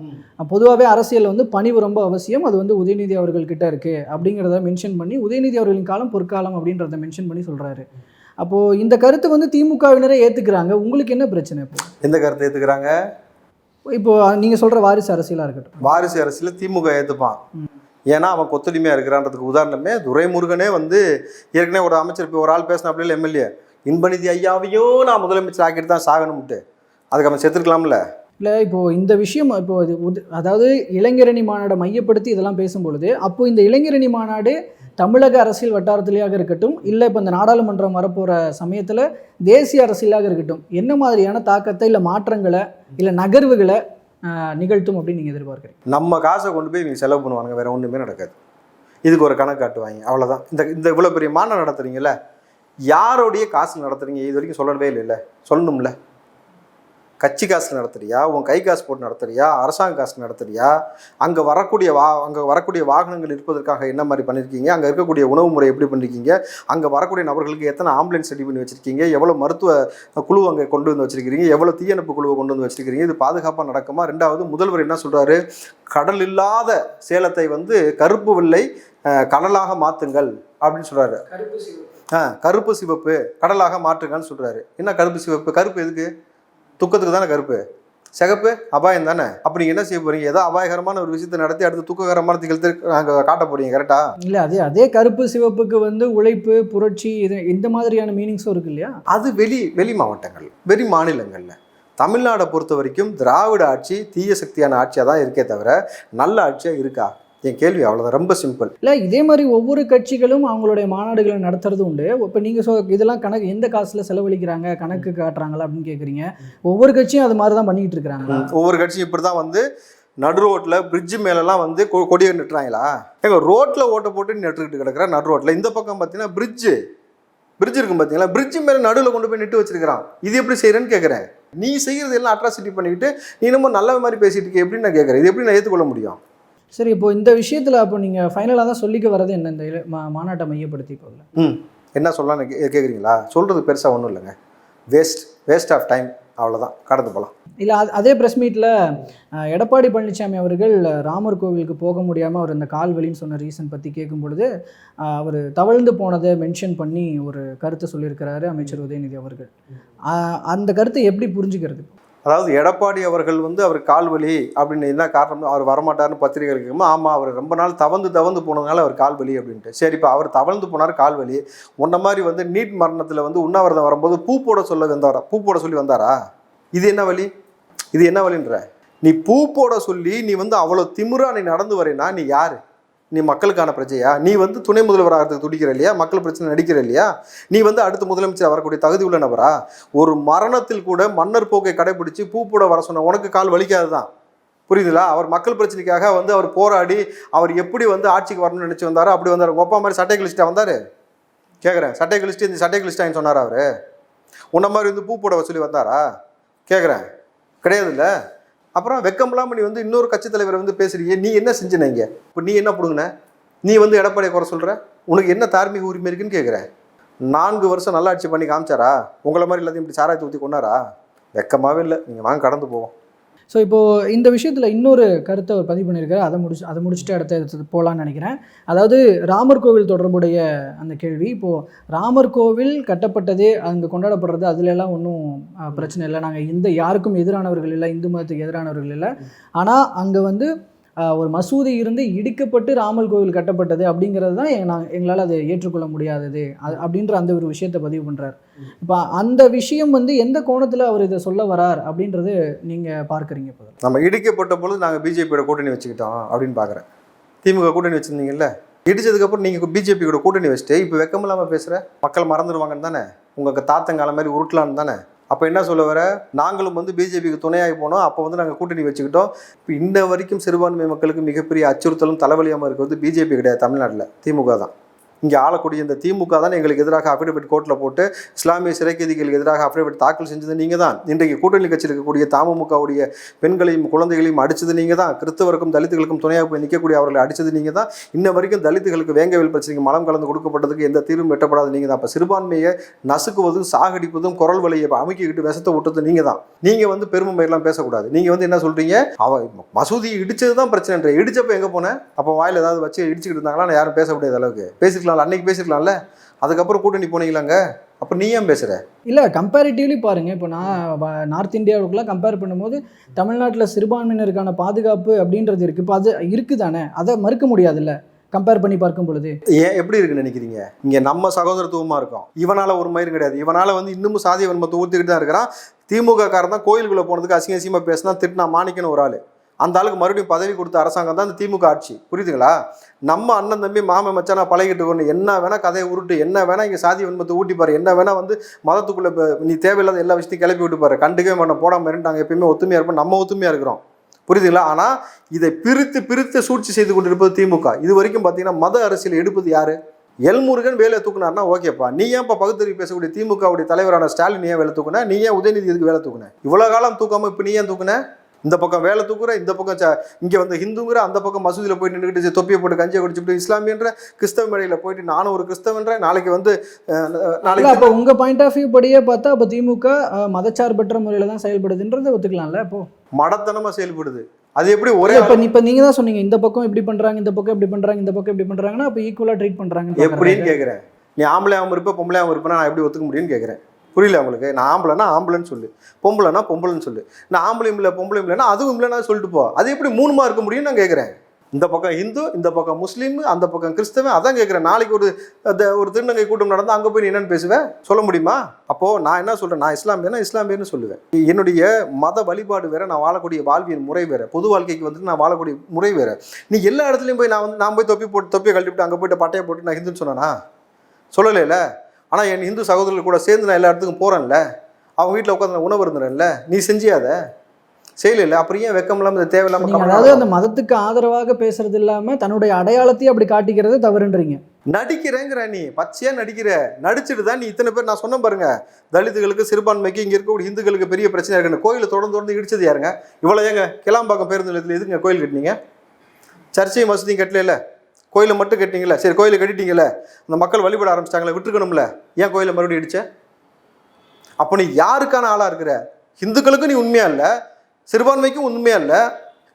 பொதுவாகவே அரசியல் வந்து பணிவு ரொம்ப அவசியம். அது வந்து உதயநிதி அவர்கள் கிட்ட இருக்கு அப்படிங்கிறத மென்ஷன் பண்ணி உதயநிதி அவர்களின் காலம் பொற்காலம் அப்படின்றத மென்ஷன் பண்ணி சொல்கிறாரு அப்போது இந்த கருத்து வந்து திமுகவினரே ஏற்றுக்கிறாங்க உங்களுக்கு என்ன பிரச்சனை இப்போ? எந்த கருத்தை ஏற்றுக்கிறாங்க இப்போ நீங்கள் சொல்கிற வாரிசு அரசியலாக இருக்கட்டும். வாரிசு அரசியல் திமுக ஏற்றுப்பான் ஏன்னா அவன் கொத்தடிமையாக இருக்கிறான்றதுக்கு உதாரணமே துரைமுருகனே வந்து ஏற்கனவே ஒரு அமைச்சர் இப்போ ஒரு ஆள் பேசினாப்ல எம்எல்ஏ. இன்பநிதி ஐயாவையும் நான் முதலமைச்சர் ஆக்கிட்டு தான் சாகணும்ட்டு. அதுக்கு அவன் செத்துருக்கலாம்ல? இல்லை இப்போது இந்த விஷயம் இப்போ இது அதாவது இளைஞரணி மாநாடை மையப்படுத்தி இதெல்லாம் பேசும்பொழுது அப்போ இந்த இளைஞரணி மாநாடு தமிழக அரசியல் வட்டாரத்திலேயாக இருக்கட்டும் இல்லை இப்போ இந்த நாடாளுமன்றம் வரப்போகிற சமயத்தில் தேசிய அரசியலாக இருக்கட்டும் என்ன மாதிரியான தாக்கத்தை இல்லை மாற்றங்களை இல்லை நகர்வுகளை நிகழ்த்தும் அப்படின்னு நீங்கள் எதிர்பார்க்குறீங்க. நம்ம காசை கொண்டு போய் நீங்கள் செலவு பண்ணுவாங்க வேறு ஒன்றுமே நடக்காது. இதுக்கு ஒரு கணக்கு காட்டுவாங்க அவ்வளோதான் இந்த இந்த இவ்வளோ பெரிய மானம் நடத்துகிறீங்கள யாரோடைய காசு நடத்துறீங்க? இது வரைக்கும் சொல்லவே இல்லைல்ல. சொல்லணும்ல. கட்சி காசு நடத்துறியா? உன் கை காசு போட்டு நடத்துறியா? அரசாங்க காசு நடத்துறியா? அங்கே வரக்கூடிய வா அங்கே வரக்கூடிய வாகனங்கள் இருப்பதற்காக என்ன மாதிரி பண்ணியிருக்கீங்க அங்கே இருக்கக்கூடிய உணவு முறை எப்படி பண்ணிருக்கீங்க? அங்கே வரக்கூடிய நபர்களுக்கு எத்தனை ஆம்புலன்ஸ் ரெடி பண்ணி வச்சிருக்கீங்க? எவ்வளோ மருத்துவ குழு அங்கே கொண்டு வந்து வச்சிருக்கீங்க எவ்வளோ தீயணைப்பு குழுவை கொண்டு வந்து வச்சிருக்கீங்க இது பாதுகாப்பாக நடக்குமா? ரெண்டாவது முதல்வர் என்ன சொல்றாரு? கடல் இல்லாத சேலத்தை வந்து கருப்பு வெள்ளை கடலாக மாற்றுங்கள் அப்படின்னு சொல்றாரு. ஆ கருப்பு சிவப்பு கடலாக மாற்றுங்கன்னு சொல்றாரு. என்ன கருப்பு சிவப்பு? கருப்பு எதுக்கு? துக்கத்துக்கு தானே கருப்பு? சிகப்பு அபாயம் தானே? அப்ப நீங்க என்ன செய்ய போறீங்க? ஏதோ அபாயகரமான ஒரு விஷயத்தை நடத்தி அடுத்து துக்ககரமான திகழ்த்து நாங்க காட்ட போறீங்க கரெக்டா இல்லை அதே அதே கருப்பு சிவப்புக்கு வந்து உழைப்பு புரட்சி இது இந்த மாதிரியான மீனிங்ஸும் இருக்கு இல்லையா? அது வெளி வெளி மாவட்டங்கள் வெளி மாநிலங்கள்ல. தமிழ்நாடை பொறுத்த வரைக்கும் திராவிட ஆட்சி தீய சக்தியான ஆட்சியாக தான் இருக்கே தவிர நல்ல ஆட்சியாக இருக்கா? என் கேள்வி அவ்வளோதான் ரொம்ப சிம்பிள் இல்லை இதே மாதிரி ஒவ்வொரு கட்சிகளும் அவங்களுடைய மாநாடுகளை நடத்துறது உண்டு. இப்போ நீங்கள் சொ இதெல்லாம் கணக்கு எந்த காசில் செலவழிக்கிறாங்க கணக்கு காட்டுறாங்களா அப்படின்னு கேட்குறீங்க ஒவ்வொரு கட்சியும் அது மாதிரி தான் பண்ணிக்கிட்டு இருக்கிறாங்க ஒவ்வொரு கட்சியும் இப்படி தான் வந்து நடு ரோட்டில் பிரிட்ஜு மேலெல்லாம் வந்து கொ- கொடியை நட்டுறாங்களா? ஏங்க ரோட்டில் ஓட்டை போட்டு நட்டுக்கிட்டு கிடக்குற நடு ரோட்டில் இந்த பக்கம் பார்த்தீங்கன்னா பிரிட்ஜு பிரிட்ஜ் இருக்கும் பார்த்தீங்களா பிரிட்ஜு மேலே நடுவில் கொண்டு போய் நட்டு வச்சிருக்கிறான். இது எப்படி செய்கிறேன்னு கேட்குறேன் நீ செய்கிறது எல்லாம் அட்ராசிட்டி பண்ணிக்கிட்டு நீ நம்ம நல்ல மாதிரி பேசிட்டு இருக்க. எப்படின்னு நான் கேட்குறேன் இது எப்படி நான் ஏற்றுக்கொள்ள முடியும்? சரி இப்போ இந்த விஷயத்தில் அப்போ நீங்கள் ஃபைனலாக தான் சொல்லிக்க வர்றது என்ன? இந்த மா மாநாட்டை மையப்படுத்தி போகல ம். என்ன சொல்லலாம்னு கே கேட்குறீங்களா சொல்கிறது பெருசாக ஒன்றும் இல்லைங்க. வேஸ்ட் வேஸ்ட் ஆஃப் டைம் அவ்வளோதான் கடந்து போகலாம் இல்லை அது அதே ப்ரெஸ் மீட்டில் எடப்பாடி பழனிசாமி அவர்கள் ராமர் கோவிலுக்கு போக முடியாமல் அவர் இந்த கால் வலின்னு சொன்ன ரீசன் பற்றி கேட்கும் பொழுது அவர் தவழ்ந்து போனதை மென்ஷன் பண்ணி ஒரு கருத்தை சொல்லியிருக்கிறாரு அமைச்சர் உதயநிதி அவர்கள். அந்த கருத்தை எப்படி புரிஞ்சுக்கிறது? அதாவது எடப்பாடி அவர்கள் வந்து அவர் கால்வலி அப்படின்னு என்ன காரணம்? அவர் வரமாட்டார்னு பத்திரிகை இருக்குமா ஆமாம் அவர் ரொம்ப நாள் தவந்து தவந்து போனதுனால அவர் கால்வலி அப்படின்ட்டு. சரி இப்போ அவர் தவழ்ந்து போனார் கால்வலி. உன்ன மாதிரி வந்து நீட் மரணத்தில் வந்து உண்ணாவிரதம் வரும்போது பூ போட சொல்ல வந்தாரா? பூ போட சொல்லி வந்தாரா? இது என்ன வழி? இது என்ன வழின்ற? நீ பூ போட சொல்லி நீ வந்து அவ்வளோ திமுறா நீ நடந்து வரேன்னா நீ யாரு? நீ மக்களுக்கான பிரஜையா? நீ வந்து துணை முதல்வர் ஆகிறதுக்கு துடிக்கிற இல்லையா? மக்கள் பிரச்சனை நடிக்கிற இல்லையா? நீ வந்து அடுத்த முதலமைச்சர் வரக்கூடிய தகுதி உள்ள நபரா ஒரு மரணத்தில் கூட மன்னர் போக்கை கடைபிடிச்சு பூ போட வர சொன்ன உனக்கு கால் வலிக்காது தான் புரியுதுங்களா? அவர் மக்கள் பிரச்சனைக்காக வந்து அவர் போராடி அவர் எப்படி வந்து ஆட்சிக்கு வரணும்னு நினச்சி வந்தாரோ அப்படி வந்தார். உங்கள் அப்பா மாதிரி சட்டை கழிச்சிட்டா வந்தார்? கேட்குறேன் சட்டை கழிச்சிட்டு இந்த சட்டை கழிச்சிட்டான்னு சொன்னார் அவர்? உன்ன மாதிரி வந்து பூ போட சொல்லி வந்தாரா? கேட்குறேன் கிடையாதுல்ல? அப்புறம் வெக்கம்லாம் நீ வந்து இன்னொரு கட்சி தலைவரை வந்து பேசுறீங்க. நீ என்ன செஞ்சினீங்க இப்போ நீ என்ன பிடுங்கின? நீ வந்து எடப்பாடியை குறை சொல்கிற உனக்கு என்ன தார்மீக உரிமை இருக்குன்னு கேட்குறேன் நான்கு வருஷம் நல்லாட்சி பண்ணி காமிச்சாரா? உங்களை மாதிரி எல்லாத்தையும் இப்படி சாராயத்தை ஊற்றி கொண்டாரா வெக்கமாகவே இல்லை. நீங்கள் வாங்க கடந்து போவோம். ஸோ இப்போது இந்த விஷயத்தில் இன்னொரு கருத்தை அவர் பதிவு பண்ணியிருக்காரு. அதை முடிச்சு அதை முடிச்சுட்டு அடுத்த இடத்துக்கு போகலான்னு நினைக்கிறேன். அதாவது ராமர் கோவில் தொடர்புடைய அந்த கேள்வி. இப்போது ராமர் கோவில் கட்டப்பட்டதே அங்கே கொண்டாடப்படுறது அதிலெல்லாம் ஒன்றும் பிரச்சனை இல்லை. நாங்கள் இந்த யாருக்கும் எதிரானவர்கள் இல்லை இந்து மதத்துக்கு எதிரானவர்கள் இல்லை. ஆனால் அங்கே வந்து ஒரு மசூதி இருந்து இடிக்கப்பட்டு ராமல் கோவில் கட்டப்பட்டது அப்படிங்கிறது தான் நான் எங்களால் அதை ஏற்றுக்கொள்ள முடியாதது. அது அப்படின்ற அந்த ஒரு விஷயத்தை பதிவு பண்ணுறார் இப்போ அந்த விஷயம் வந்து எந்த கோணத்தில் அவர் இதை சொல்ல வரார் அப்படின்றது நீங்கள் பார்க்குறீங்க இப்போ. நம்ம இடிக்கப்பட்ட பொழுது நாங்கள் பிஜேபியோட கூட்டணி வச்சுக்கிட்டோம் அப்படின்னு பார்க்குறேன். திமுக கூட்டணி வச்சுருந்தீங்கல்ல? இடிச்சதுக்கப்புறம் நீங்கள் பிஜேபி கூட கூட்டணி வச்சுட்டு இப்போ வெக்கமில்லாமல் பேசுகிற மக்கள் மறந்துடுவாங்கன்னு தானே? உங்கள் தாத்தங்கால மாதிரி உருட்டலான்னு தானே? அப்போ என்ன சொல்ல வர? நாங்களும் வந்து பிஜேபிக்கு துணையாகி போனோம். அப்போ வந்து நாங்கள் கூட்டணி வச்சுக்கிட்டோம். இப்போ இன்ன வரைக்கும் சிறுபான்மை மக்களுக்கு மிகப்பெரிய அச்சுறுத்தலும் தலைவலியாமல் இருக்கிறது பிஜேபி கிடையாது. தமிழ்நாட்டில். திமுக தான். இங்கே ஆளக்கூடிய இந்த திமுக தான் எங்களுக்கு எதிராக அஃபிடவிட் கோர்ட்டில் போட்டு இஸ்லாமிய சிறை கைதிகளுக்கு எதிராக அஃபிடவிட் தாக்கல் செஞ்சது நீங்கள் தான். இன்றைக்கு கூட்டணி கட்சியில் இருக்கக்கூடிய தமுகவுடைய பெண்களையும் குழந்தைகளையும் அடிச்சது நீங்கள் தான். கிறிஸ்தவருக்கும் தலித்துகளுக்கும் துணையாக போய் நிற்கக்கூடிய அவர்களை அடிச்சது நீங்கள் தான். இன்ன வரைக்கும் தலித்துகளுக்கு வேங்கவேல் பிரச்சனைக்கு மலம் கலந்து கொடுக்கப்பட்டதுக்கு எந்த தீர்வும் எட்டப்படாது நீங்கள் தான். அப்போ சிறுபான்மையை நசுக்குவதும் சாகடிப்பதும் குரல் வலையை அமைக்கிக்கிட்டு விஷத்தை விட்டது நீங்கள் தான். நீங்கள் வந்து பெருமையெல்லாம் பேசக்கூடாது. நீங்கள் வந்து என்ன சொல்கிறீங்க அவ மசூதி இடிச்சது தான் பிரச்சனை இடித்தப்போ எங்கே போனேன் அப்போ வாயில் ஏதாவது வச்சு இடிச்சுக்கிட்டு இருந்தாங்களா? நான் யாரும் பேச முடியாத அளவுக்கு. பேசிருக்கலாம்ல அன்னைக்கு பேசிருக்கலாம்ல? அதுக்கப்புறம் கூட்டணி போனீங்களாங்க? அப்போ நீ ஏன் பேசுகிற இல்லை கம்பேரிட்டிவ்லி பாருங்கள் இப்போ நான் நார்த் இந்தியாவுக்குலாம் கம்பேர் பண்ணும்போது தமிழ்நாட்டில் சிறுபான்மையினருக்கான பாதுகாப்பு அப்படின்றது இருக்குது இப்போ அது இருக்குது தானே அதை மறுக்க முடியாதுல்ல கம்பேர் பண்ணி பார்க்கும் பொழுது. ஏன் எப்படி இருக்குன்னு நினைக்கிறீங்க? இங்க நம்ம சகோதரத்துவமா இருக்கோம். இவனால ஒரு மயிரும் கிடையாது. இவனால வந்து இன்னமும் சாதிய வன்மத்தை ஊத்திக்கிட்டு தான் இருக்கிறான். திமுக காரன் தான் கோயிலுக்குள்ள போனதுக்கு அசிங்க அசிங்கமா பேசினா திட்டினா மாணிக்கன்னு ஒரு ஆளு. அந்த ஆளுக்கு மறுபடியும் பதவி கொடுத்த அரசாங்கம் தான் இந்த திமுக ஆட்சி. புரியுதுங்களா? நம்ம அண்ணன் தம்பி மாமன் மச்சானா பழகிட்டு கொண்டு என்ன வேணா கதையை உருட்டு என்ன வேணா இங்கே சாதி வன்மத்தை ஊட்டி பாரு என்ன வேணா வந்து மதத்துக்குள்ள இப்போ நீ தேவையில்லாத எல்லா விஷயத்தையும் கிளப்பி விட்டு பாரு. கண்டுக்கவே மாட்டோம். போடாமல் இருந்து நாங்கள் எப்பயுமே ஒத்துமையாக இருப்போம். நம்ம ஒத்துமையாக இருக்கிறோம். புரியுதுங்களா? ஆனால் இதை பிரித்து பிரித்து சூழ்ச்சி செய்து கொண்டிருப்பது திமுக. இது வரைக்கும் பார்த்தீங்கன்னா மத அரசியல் எடுப்பது யார்? எல்முருகன் வேலை தூக்குனார்னா ஓகேப்பா. நீ ஏன்ப்பா பகுத்தறிவு பேசக்கூடிய திமுகவுடைய தலைவரான ஸ்டாலின் ஏன் வேலை தூக்குன? நீ ஏன் உதயநிதி இதுக்கு வேலை தூக்குன? இவ்வளோ காலம் தூக்காமல் இப்போ நீ ஏன் தூக்குன? இந்த பக்கம் வேலை தூக்குற இந்த பக்கம் ச- இங்க வந்து ஹிந்துங்கிற அந்த பக்கம் மசூதியில் போயிட்டு நின்றுக்கிட்டு தொப்பியை போட்டு கஞ்சியை குடிச்சுட்டு இஸ்லாமியன்ற கிறிஸ்தவ மேடையில் போயிட்டு நானும் ஒரு கிறிஸ்தவன்ற நாளைக்கு வந்து நாளைக்கு அப்போ உங்கள் பாயிண்ட் ஆஃப் வியூ படியே பார்த்தா அப்போ திமுக மதச்சார்பற்ற முறையில் தான் செயல்படுதுன்றதை ஒத்துக்கலாம்ல அப்போ? மடத்தனமா செயல்படுது. அது எப்படி ஒரே இப்போ இப்போ நீங்கள் தான் சொன்னீங்க இந்த பக்கம் இப்படி பண்ணுறாங்க இந்த பக்கம் இப்படி பண்ணுறாங்க இந்த பக்கம் இப்படி பண்ணுறாங்கன்னா அப்போ ஈக்குவலாக ட்ரீட் பண்ணுறாங்க எப்படின்னு கேட்குறேன் நீ ஆம்பளையாகவும் இருப்ப பொம்பளையாகவும் இருப்பேன் நான் எப்படி ஒத்துக்க முடியும்னு கேட்குறேன் புரியல உங்களுக்கு நான் ஆம்பளைனா ஆம்பளைன்னு சொல்லு. பொம்பளைனா பொம்பளைன்னு சொல்லு. நான் ஆம்பளையும் இல்லை பொம்பளையும் இல்லைன்னா அதுவும் இல்லைன்னா சொல்லிட்டு போ. அது எப்படி மூணுமா இருக்க முடியும்னு நான் கேட்குறேன் இந்த பக்கம் இந்து இந்த பக்கம் முஸ்லீம் அந்த பக்கம் கிறிஸ்தவன் அதான் கேட்குறேன் நாளைக்கு ஒரு அந்த ஒரு திருநங்கை கூட்டம் நடந்தால் அங்கே போய் என்னென்னு பேசுவேன் சொல்ல முடியுமா? அப்போது நான் என்ன சொல்கிறேன் நான் இஸ்லாமியனா இஸ்லாமியர்னு சொல்லுவேன். என்னுடைய மத வழிபாடு வேற நான் வாழக்கூடிய வாழ்வியல் முறை வேறு. பொது வாழ்க்கைக்கு வந்துட்டு நான் வாழக்கூடிய முறை வேறு. நீ எல்லா இடத்துலையும் போய் நான் வந்து நான் போய் தொப்பி போட்டு தொப்பியை கழட்டிவிட்டு அங்கே போயிட்டு பட்டையை போட்டு நான் ஹிந்துன்னு சொன்னேனா? சொல்லலைல? ஆனால் என் இந்து சகோதரர்கள் கூட சேர்ந்து நான் எல்லா இடத்துக்கும் போகிறேன்ல அவங்க வீட்டில் உட்காந்து நான் உணவு இருந்துறேன்ல. நீ செஞ்சியாத? செய்யல அப்புறம் ஏன் வெக்கம் இல்லாமல் தேவையில்லாமல் அதாவது அந்த மதத்துக்கு ஆதரவாக பேசுறது இல்லாமல் தன்னுடைய அடையாளத்தையும் அப்படி காட்டிக்கிறது தவறுன்றீங்க. நடிக்கிறேங்கிற நீ. பச்சையா நடிக்கிற. நடிச்சுட்டு தான் நீ இத்தனை பேர் நான் சொன்னேன் பாருங்க. தலித்துகளுக்கு சிறுபான்மைக்கு இங்க இருக்கக்கூடிய இந்துக்களுக்கு பெரிய பிரச்சனை இருக்குன்னு. கோயிலை தொடர்ந்து தொடர்ந்து இடிச்சது யாருங்க? இவ்வளோ ஏங்க கிளாம்பாக்கம் பேருந்து நிலையத்தில் எதுங்க கோயில் கட்டினீங்க? சர்ச்சையும் மசூதியும் கட்டல கோயிலை மட்டும் கட்டிங்களே சரி கோயிலை கட்டிட்டீங்களே? அந்த மக்கள் வழிபட ஆரம்பிச்சிட்டாங்களே விட்டுருக்கணும்ல? ஏன் கோயிலை மறுபடியும் இடிச்ச? அப்போ நீ யாருக்கான ஆளாக இருக்கிற? ஹிந்துக்களுக்கும் நீ உண்மையாக இல்லை சிறுபான்மைக்கும் உண்மையாக இல்லை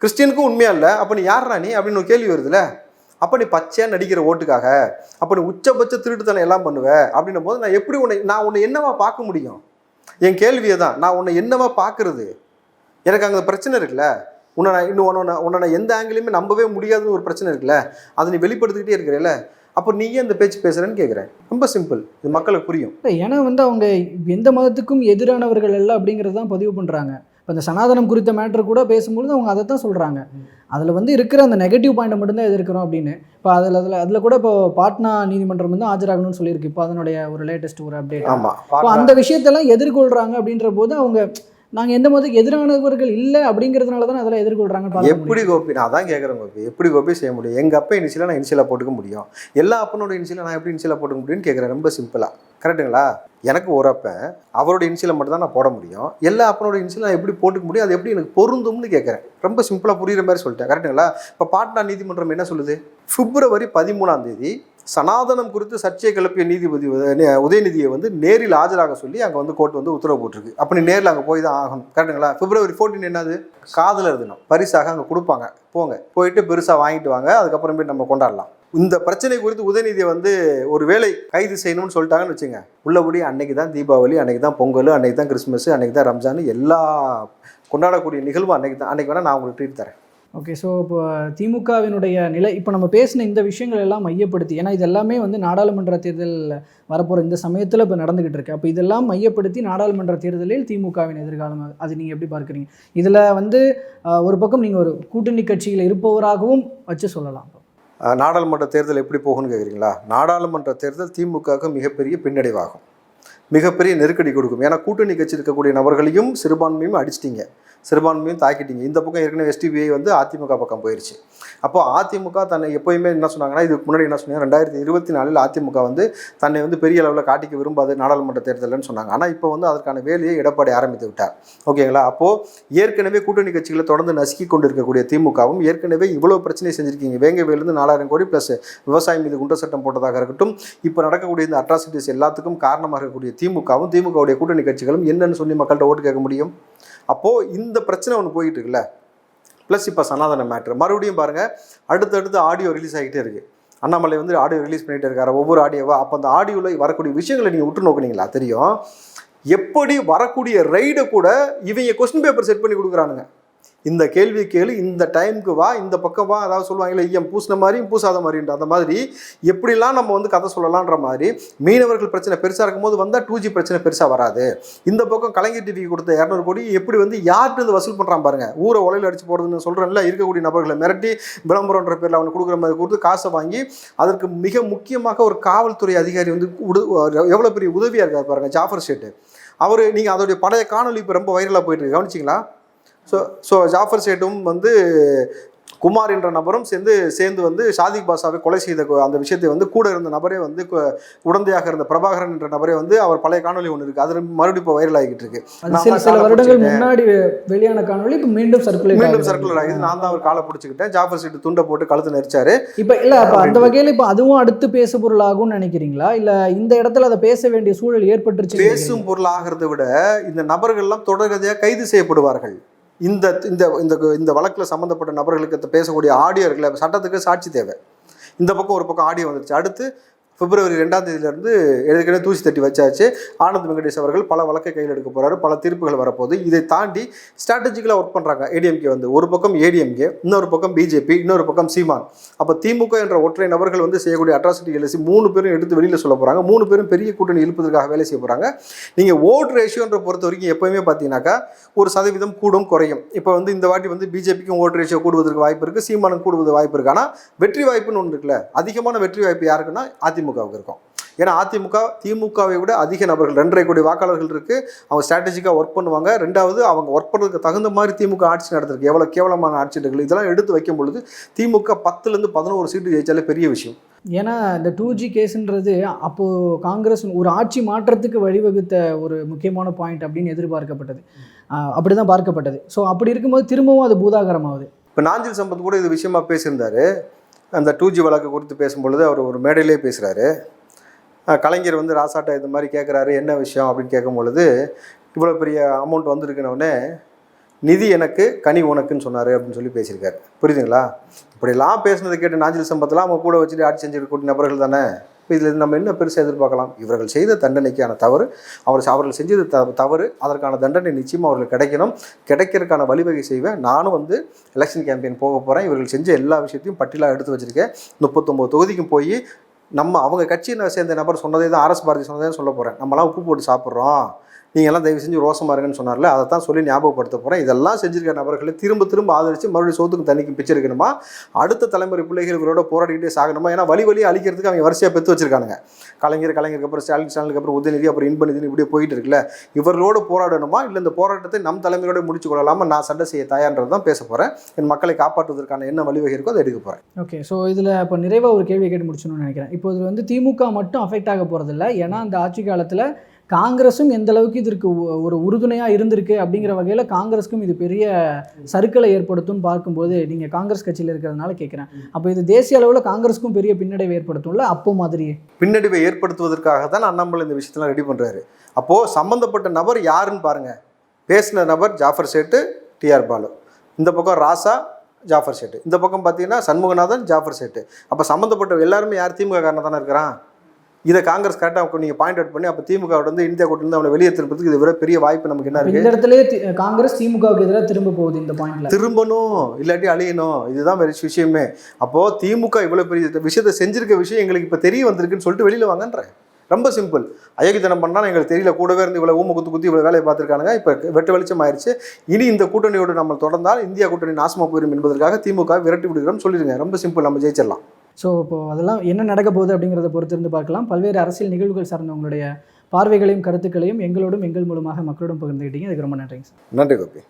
கிறிஸ்டியனுக்கும் உண்மையாக இல்லை அப்போ நீ யார்றா நீ அப்படின்னு ஒரு கேள்வி வருதுல்ல அப்போ நீ பச்சையாக நடிக்கிற ஓட்டுக்காக அப்போ நீ உச்சபட்ச திருட்டுத்தனம் எல்லாம் பண்ணுவ அப்படின்னும் போது நான் எப்படி உன்னை நான் உன்னை என்னவா பார்க்க முடியும்? என் கேள்வியை தான் நான் உன்னை என்னவா பார்க்கறது? எனக்கு அங்கே பிரச்சனை இருக்குல்ல? உன்னை நான் இன்னும் உன்னை உன்னை நான் எந்த ஆங்கிலையுமே நம்பவே முடியாதுன்னு ஒரு பிரச்சனை இருக்குல்ல? அதை நீ வெளிப்படுத்திக்கிட்டே இருக்கிறேல்ல? அப்போ நீ ஏன் இந்த பேச்சு பேசுறேன்னு கேட்குறேன் ரொம்ப சிம்பிள் இது மக்களுக்கு புரியும். ஏன்னா வந்து அவங்க எந்த மதத்துக்கும் எதிரானவர்கள் அல்ல அப்படிங்கிறது தான் பதிவு பண்ணுறாங்க இப்போ இந்த சனாதனம் குறித்த மேட்ரு கூட பேசும்பொழுது அவங்க அதை தான் சொல்கிறாங்க அதில் வந்து இருக்கிற அந்த நெகட்டிவ் பாயிண்ட்டை மட்டும்தான் எதிர்க்கிறோம் அப்படின்னு. இப்போ அதில் அதில் அதில் கூட இப்போ பாட்னா நீதிமன்றம் வந்து ஆஜராகணும்னு சொல்லியிருக்கு. இப்போ அதனுடைய ஒரு லேட்டஸ்ட் ஒரு அப்டேட் ஆமாம் அந்த விஷயத்தெல்லாம் எதிர்கொள்கிறாங்க அப்படின்ற போது அவங்க நாங்கள் எந்த மதத்துக்கு எதிரானவர்கள் இல்லை அப்படிங்கிறதுனால தான் அதெல்லாம் எதிர்கொள்கிறாங்க எப்படி கோபி? நான் அதான் கேட்குறேன் கோபி. எப்படி கோபி செய்ய முடியும்? எங்கள் அப்பா இனிஷியலாக நான் இனிஷியலாக போட்டுக்க முடியும். எல்லா அப்பனோட இனிஷியலாக நான் எப்படி இனிஷியலாக போட்டுக்க முடியும்னு கேட்குறேன். ரொம்ப சிம்பிளாக கரெக்டுங்களா எனக்கு ஒரு அப்பன் அவரோட இன்சியலை மட்டும் தான் நான் போட முடியும். எல்லா அப்பனோட இனிஷியலை நான் எப்படி போட்டுக்க முடியும்? அது எப்படி எனக்கு பொருந்தும்னு கேட்குறேன். ரொம்ப சிம்பிளாக புரியுற மாதிரி சொல்லிட்டேன். கரெக்டுங்களா இப்போ பாட்னா நீதிமன்றம் என்ன சொல்லுது? பிப்ரவரி பதிமூணாம் தேதி சனாதனம் குறித்து சர்ச்சையை கிளப்பிய நீதிபதி உதயநிதியை வந்து நேரில் ஆஜராக சொல்லி அங்கே வந்து கோர்ட் வந்து உத்தரவு போட்டிருக்கு. அப்போ நீ நேரில் அங்கே போய் தான் ஆகணும். கரெக்டுங்களா பிப்ரவரி ஃபோர்டீன் என்னது? காதலர் தினம். பரிசாக அங்கே கொடுப்பாங்க. போங்க. போயிட்டு பெருசாக வாங்கிட்டு வாங்க. அதுக்கப்புறமேட்டு நம்ம கொண்டாடலாம். இந்த பிரச்சனை குறித்து உதயநிதியை வந்து ஒரு வேலை கைது செய்யணும்னு சொல்லிட்டாங்கன்னு வச்சுங்க. உள்ளபடி அன்னைக்கு தான் தீபாவளி அன்னைக்கு தான் பொங்கல் அன்னைக்கு தான் கிறிஸ்மஸ் அன்னைக்கு தான் ரம்ஜான் எல்லா கொண்டாடக்கூடிய நிகழ்வு அன்னைக்கு தான். அன்னைக்கு வேணால் நான் உங்களுக்கு ட்ரீட் தரேன். ஓகே ஸோ இப்போ திமுகவினுடைய நிலை இப்போ நம்ம பேசின இந்த விஷயங்கள் எல்லாம் மையப்படுத்தி ஏன்னா இது எல்லாமே வந்து நாடாளுமன்ற தேர்தல் வரப்போகிற இந்த சமயத்தில் இப்போ நடந்துகிட்டு இருக்கு. அப்போ இதெல்லாம் மையப்படுத்தி நாடாளுமன்ற தேர்தலில் திமுகவின் எதிர்காலம் அது நீங்கள் எப்படி பார்க்குறீங்க? இதில் வந்து ஒரு பக்கம் நீங்கள் ஒரு கூட்டணி கட்சியில் இருப்பவராகவும் வச்சு சொல்லலாம். நாடாளுமன்ற தேர்தல் எப்படி போகும்னு கேட்குறீங்களா நாடாளுமன்ற தேர்தல் திமுகவுக்கு மிகப்பெரிய பின்னடைவாகும். மிகப்பெரிய நெருக்கடி கொடுக்கும். ஏன்னா கூட்டணி கட்சி இருக்கக்கூடிய நபர்களையும் சிறுபான்மையும் அடிச்சிட்டீங்க. சிறுபான்மையும் தாக்கிட்டீங்க. இந்த பக்கம் ஏற்கனவே எஸ்டிபிஐ வந்து அதிமுக பக்கம் போயிருச்சு. அப்போ அதிமுக தன்னை எப்போயுமே என்ன சொன்னாங்கன்னா இதுக்கு முன்னாடி என்ன சொன்னாங்க? ரெண்டாயிரத்தி இருபத்தி நாலில் அதிமுக வந்து தன்னை வந்து பெரிய அளவில் காட்டிக்க விரும்பாது நாடாளுமன்ற தேர்தல்னு சொன்னாங்க. ஆனால் இப்போ வந்து அதற்கான வேலையை எடப்பாடி ஆரம்பித்து விட்டார். ஓகேங்களா? அப்போது ஏற்கனவே கூட்டணி கட்சிகளை தொடர்ந்து நசுக்கி கொண்டு இருக்கக்கூடிய திமுகவும் ஏற்கனவே இவ்வளோ பிரச்சனை செஞ்சுருக்கீங்க. வேங்கவேலேருந்து நாலாயிரம் கோடி ப்ளஸ் விவசாயம் மீது குண்ட சட்டம் போட்டதாக இருக்கட்டும் இப்போ நடக்கக்கூடிய இந்த அட்ராசிட்டிஸ் எல்லாத்துக்கும் காரணமாக இருக்கக்கூடிய திமுகவும் திமுகவுடைய கூட்டணி கட்சிகளும் என்னன்னு சொல்லி மக்கள்கிட்ட ஓட்டு கேட்க முடியும். அப்போது இந்த பிரச்சனை ஒன்று போயிட்டு இருக்குல்ல? ப்ளஸ் இப்போ சனாதன மேட்ரு மறுபடியும் பாருங்கள் அடுத்தடுத்து ஆடியோ ரிலீஸ் ஆகிட்டே இருக்குது அண்ணாமலை வந்து ஆடியோ ரிலீஸ் பண்ணிகிட்டு இருக்காரு. ஒவ்வொரு ஆடியோவாக அப்போ அந்த ஆடியோவில் வரக்கூடிய விஷயங்களை நீங்கள் உற்று நோக்குனீங்களா? தெரியும். எப்படி வரக்கூடிய ரைடை கூட இவங்க கொஸ்டின் பேப்பர் செட் பண்ணி கொடுக்குறானுங்க. இந்த கேள்வி கேளு இந்த டைமுக்கு வா இந்த பக்கம் வா அதாவது சொல்லுவாங்களே ஐயம் பூசின மாதிரியும் பூசாத மாதிரின்ற அந்த மாதிரி. எப்படிலாம் நம்ம வந்து கதை சொல்லலான்ற மாதிரி மீனவர்கள் பிரச்சனை பெருசாக இருக்கும்போது வந்தால் டூ ஜி பிரச்சனை பெருசாக வராது. இந்த பக்கம் கலைஞர் டிவி கொடுத்த இரநூறு கோடி எப்படி வந்து யார்கிட்ட வசூல் பண்ணுறான் பாருங்க. ஊரை உலையில் அடிச்சு போகிறதுன்னு சொல்கிறேன்ல இருக்கக்கூடிய நபர்களை மிரட்டி விளம்பரம்ன்ற பேரில் அவனுக்கு கொடுக்குற மாதிரி கொடுத்து காசை வாங்கி அதற்கு மிக முக்கியமாக ஒரு காவல்துறை அதிகாரி வந்து உடு எவ்வளோ பெரிய உதவியாக இருக்கார் பாருங்க ஜாஃபர் ஷேட்டு அவர் நீங்கள் அதோடைய பழைய காணொலி இப்போ ரொம்ப வைரலாக போயிட்டு இருக்கு. கவனிச்சிங்களா? ஸோ ஸோ ஜாஃபர் சேட்டும் வந்து குமார் என்ற நபரும் சேர்ந்து சேர்ந்து வந்து ஷாதிக் பாஷாவை கொலை செய்த அந்த விஷயத்தை வந்து கூட இருந்த நபரே வந்து உடந்தையாக இருந்த பிரபாகரன் என்ற நபரே வந்து அவர் பழைய காணொலி ஒன்று இருக்குது அது மறுபடியும் இப்போ வைரல் ஆகிட்டு இருக்கு. சில சில வருடங்கள். முன்னாடி வெளியான காணொளி இப்போ மீண்டும் சர்க்குலேட் மீண்டும் சர்க்குலர் ஆகுது. நான் தான் அவர் காலை பிடிச்சிக்கிட்டேன். ஜாஃபர் சீட்டு துண்டை போட்டு கழுத்து நெரிச்சாரு. இப்போ இல்லை அப்போ அந்த வகையில் இப்போ அதுவும் அடுத்து பேசு பொருளாகும்னு நினைக்கிறீங்களா? இல்லை இந்த இடத்துல அதை பேச வேண்டிய சூழல் ஏற்பட்டுருச்சு பேசும் பொருள் ஆகிறதை விட இந்த நபர்கள்லாம் தொடர்கதையாக கைது செய்யப்படுவார்கள். இந்த இந்த இந்த இந்த வழக்கில் சம்மந்தப்பட்ட நபர்களுக்கு பேசக்கூடிய ஆடியோ இருக்குல்ல சட்டத்துக்கு சாட்சி தேவை. இந்த பக்கம் ஒரு பக்கம் ஆடியோ வந்துருச்சு. அடுத்து பிப்ரவரி ரெண்டாம் தேதியிலேருந்து ஏற்கனவே தூசி தட்டி வச்சாச்சு. ஆனந்த் வெங்கடேஷ் அவர்கள் பல வழக்கை கையில் எடுக்க போகிறாரு பல தீர்ப்புகள் வரப்போகுது. இதை தாண்டி ஸ்ட்ராட்டஜிக்கலாக ஒர்க் பண்ணுறாங்க ஏடிஎம்கே வந்து ஒரு பக்கம் ஏடிஎம்கே இன்னொரு பக்கம் பிஜேபி இன்னொரு பக்கம் சீமான் அப்போ திமுக என்ற ஒற்றை நபர்கள் வந்து செய்யக்கூடிய அட்ராசிட்டி எழுசி மூணு பேரும் எடுத்து வெளியில் சொல்ல போகிறாங்க மூணு பேரும் பெரிய கூட்டணி இழுப்பதற்காக வேலை செய்ய போகிறாங்க நீங்கள் ஓட் ரேஷியோன்ற பொறுத்த வரைக்கும் எப்போயுமே பார்த்தீங்கன்னாக்கா ஒரு சதவீதம் கூடும் குறையும். இப்போ வந்து இந்த வாட்டி வந்து பிஜேபிக்கும் ஓட் ரேஷியோ கூடுவதற்கு வாய்ப்பு இருக்குது சீமானும் கூடுவது வாய்ப்பு இருக்குது ஆனால் வெற்றி வாய்ப்புன்னு ஒன்று இருக்குல்ல அதிகமான வெற்றி வாய்ப்பு யாருக்குன்னா அதிமுகவுக்கு இருக்கும். ஏன்னா அதிமுக திமுகவை விட அதிக நபர்கள் ரெண்டரை கோடி வாக்காளர்கள் இருக்குது அவங்க ஸ்ட்ராட்டஜிக்காக ஒர்க் பண்ணுவாங்க. ரெண்டாவது அவங்க ஒர்க் பண்ணுறதுக்கு தகுந்த மாதிரி திமுக ஆட்சி நடத்திருக்கு எவ்வளோ கேவலமான ஆட்சி இருக்குது இதெல்லாம் எடுத்து வைக்கும் பொழுது திமுக பத்துலேருந்து பதினோரு சீட்டு ஜெயிச்சாலே பெரிய விஷயம். ஏன்னா இந்த டூ ஜி கேஸுன்றது அப்போது காங்கிரஸ் ஒரு ஆட்சி மாற்றத்துக்கு வழிவகுத்த ஒரு முக்கியமான பாயிண்ட் அப்படின்னு எதிர்பார்க்கப்பட்டது. அப்படி தான் பார்க்கப்பட்டது. ஸோ அப்படி இருக்கும்போது திரும்பவும் அது பூதாகரமாகுது. இப்போ நாஞ்சில் சம்பத் கூட இது விஷயமா பேசியிருந்தாரு. அந்த டூ ஜி வழக்கு குறித்து பேசும்பொழுது அவர் ஒரு மேடையிலே பேசுகிறாரு கலைஞர் வந்து ராசாட்டை இந்த மாதிரி கேட்குறாரு என்ன விஷயம் அப்படின்னு கேட்கும் பொழுது இவ்வளோ பெரிய அமௌண்ட் வந்திருக்குனவுடனே நிதி எனக்கு கனி உனக்குன்னு சொன்னார் அப்படின்னு சொல்லி பேசியிருக்காரு. புரியுதுங்களா? இப்படிலாம் பேசுனது கேட்டு நாஞ்சில் சம்பத்தெல்லாம் அவங்க கூட வச்சுட்டு ஆட்சி செஞ்சிருக்கக்கூடிய நபர்கள் தானே? இதில் நம்ம என்ன பெருசாக எதிர்பார்க்கலாம்? இவர்கள் செய்த தண்டனைக்கான தவறு அவர் அவர்கள் செஞ்சது த தவறு அதற்கான தண்டனை நிச்சயமாக அவர்கள் கிடைக்கணும். கிடைக்கிறதுக்கான வழிவகை செய்வேன். நானும் வந்து எலெக்ஷன் கேம்பெயின் போக போகிறேன் இவர்கள் செஞ்ச எல்லா விஷயத்தையும் பட்டியலாக எடுத்து வச்சுருக்கேன். முப்பத்தொம்போது தொகுதிக்கும் போய் நம்ம அவங்க கட்சியை சேர்ந்த நபர் சொன்னதே தான் அரசு பாரதி சொன்னதே சொல்ல போகிறேன் நம்மலாம் உப்பு போட்டு சாப்பிட்றோம். நீங்க எல்லாம் தயவு செஞ்சு ரோசமாக இருங்கன்னு சொன்னார்ல அதை தான் சொல்லி ஞாபகப்படுத்த போகிறேன் இதெல்லாம் செஞ்சிருக்க நபர்களை திரும்ப திரும்ப ஆதரித்து மறுபடியும் சோத்துக்கு தண்ணிக்கு பிச்சிருக்கணுமா அடுத்த தலைமுறை பிள்ளைகள் இவரோட போராடிக்கிட்டே சாகணுமா? ஏன்னா வழி வழி அழிக்கிறதுக்கு அவங்க வரிசையாக பெற்று வச்சிருக்கானுங்க. கலைஞர் கலைஞருக்கு அப்புறம் ஸ்டாலின் ஸ்டாலினுக்கு அப்புறம் உதயநிதி அப்புறம் இன்பநிதினு இப்படியே போயிட்டு இருக்குல்ல. இவர்களோட போராடணுமா? இல்லை இந்த போராட்டத்தை நம் தலைமையோட முடிச்சு கொள்ளலாமா? நான் சண்டை செய்ய தயார்ன்றது தான் பேச போகிறேன் என் மக்களை காப்பாற்றுவதற்கான என்ன வழிவகை இருக்கோ அதை எடுக்க போகிறேன் ஓகே ஸோ இதில் இப்போ நிறைவாக ஒரு கேள்வி கேட்டு முடிச்சணும்னு நினைக்கிறேன். இப்போ இது வந்து திமுக மட்டும் அஃபெக்ட் ஆக போகிறதில்ல ஏன்னா அந்த ஆட்சி காலத்தில் காங்கிரஸும் எந்த அளவுக்கு இதற்கு ஒரு உறுதுணையாக இருந்திருக்கு அப்படிங்கிற வகையில் காங்கிரஸுக்கும் இது பெரிய சருக்களை ஏற்படுத்தும் பார்க்கும்போது நீங்கள் காங்கிரஸ் கட்சியில் இருக்கிறதுனால கேட்குறேன் அப்போ இது தேசிய அளவில் காங்கிரஸுக்கும் பெரிய பின்னடைவை ஏற்படுத்தும்ல? அப்போ மாதிரியே. பின்னடைவை ஏற்படுத்துவதற்காக தான் அண்ணாமலை இந்த விஷயத்தெல்லாம் ரெடி பண்ணுறாரு அப்போது சம்மந்தப்பட்ட நபர் யாருன்னு பாருங்கள் பேசின நபர் ஜாஃபர் சேட்டு டிஆர் பாலு. இந்த பக்கம் ராசா ஜாஃபர் சேட்டு. இந்த பக்கம் பார்த்தீங்கன்னா சண்முகநாதன் ஜாஃபர் சேட்டு. அப்போ சம்மந்தப்பட்ட எல்லாருமே யார் திமுக காரணம் தானே இருக்கிறான்? இதை காங்கிரஸ் கரெக்டாக நீங்கள் பாயிண்ட் அவுட் பண்ணி அப்போ திமுக வந்து இந்தியா கூட்டிலிருந்து அவனை வெளியே திருப்பதுக்கு இது விட பெரிய வாய்ப்பு நமக்கு என்ன அப்ப இருக்குது இந்த இடத்துலயே தி- காங்கிரஸ் திமுகவுக்கு எதிராக திரும்ப போகுது இந்த பாயிண்ட்ல திரும்பணும் இல்லாட்டி அழியணும். இதுதான் வேற விஷயமே. அப்போது திமுக இவ்வளோ பெரிய விஷயத்தை செஞ்சிருக்க விஷயம் எங்களுக்கு இப்போ தெரிய வந்திருக்குன்னு சொல்லிட்டு வெளியில் வாங்கன்றேன். ரொம்ப சிம்பிள். அயோக்கியத்தனம் பண்ணால் எங்களுக்கு தெரியல கூடவே இருந்து இவ்வளோ ஊம குத்து குத்தி இவ்வளோ வேலையை பார்த்துருக்கானுங்க. இப்போ வெட்டு வெளிச்சம் ஆயிடுச்சு இனி இந்த கூட்டணியோடு நம்ம தொடர்ந்தால் இந்தியா கூட்டணி நாசமாக போயிடும் என்பதற்காக திமுக விரட்டி விடுகிறோம். சொல்லிடுங்க. ரொம்ப சிம்பிள். நம்ம ஜெயிச்சிடலாம். ஸோ இப்போ அதெல்லாம் என்ன நடக்க போகுது அப்படிங்கிறத பொறுத்து இருந்து பார்க்கலாம். பல்வேறு அரசியல் நிகழ்வுகள் சார்ந்த உங்களுடைய பார்வைகளையும் கருத்துக்களையும் எங்களோடும் எங்கள் மூலமாக மக்களோடும் பகிர்ந்துக்கிட்டீங்க அதுக்கு ரொம்ப நன்றிங்க சார். நன்றி கோபி.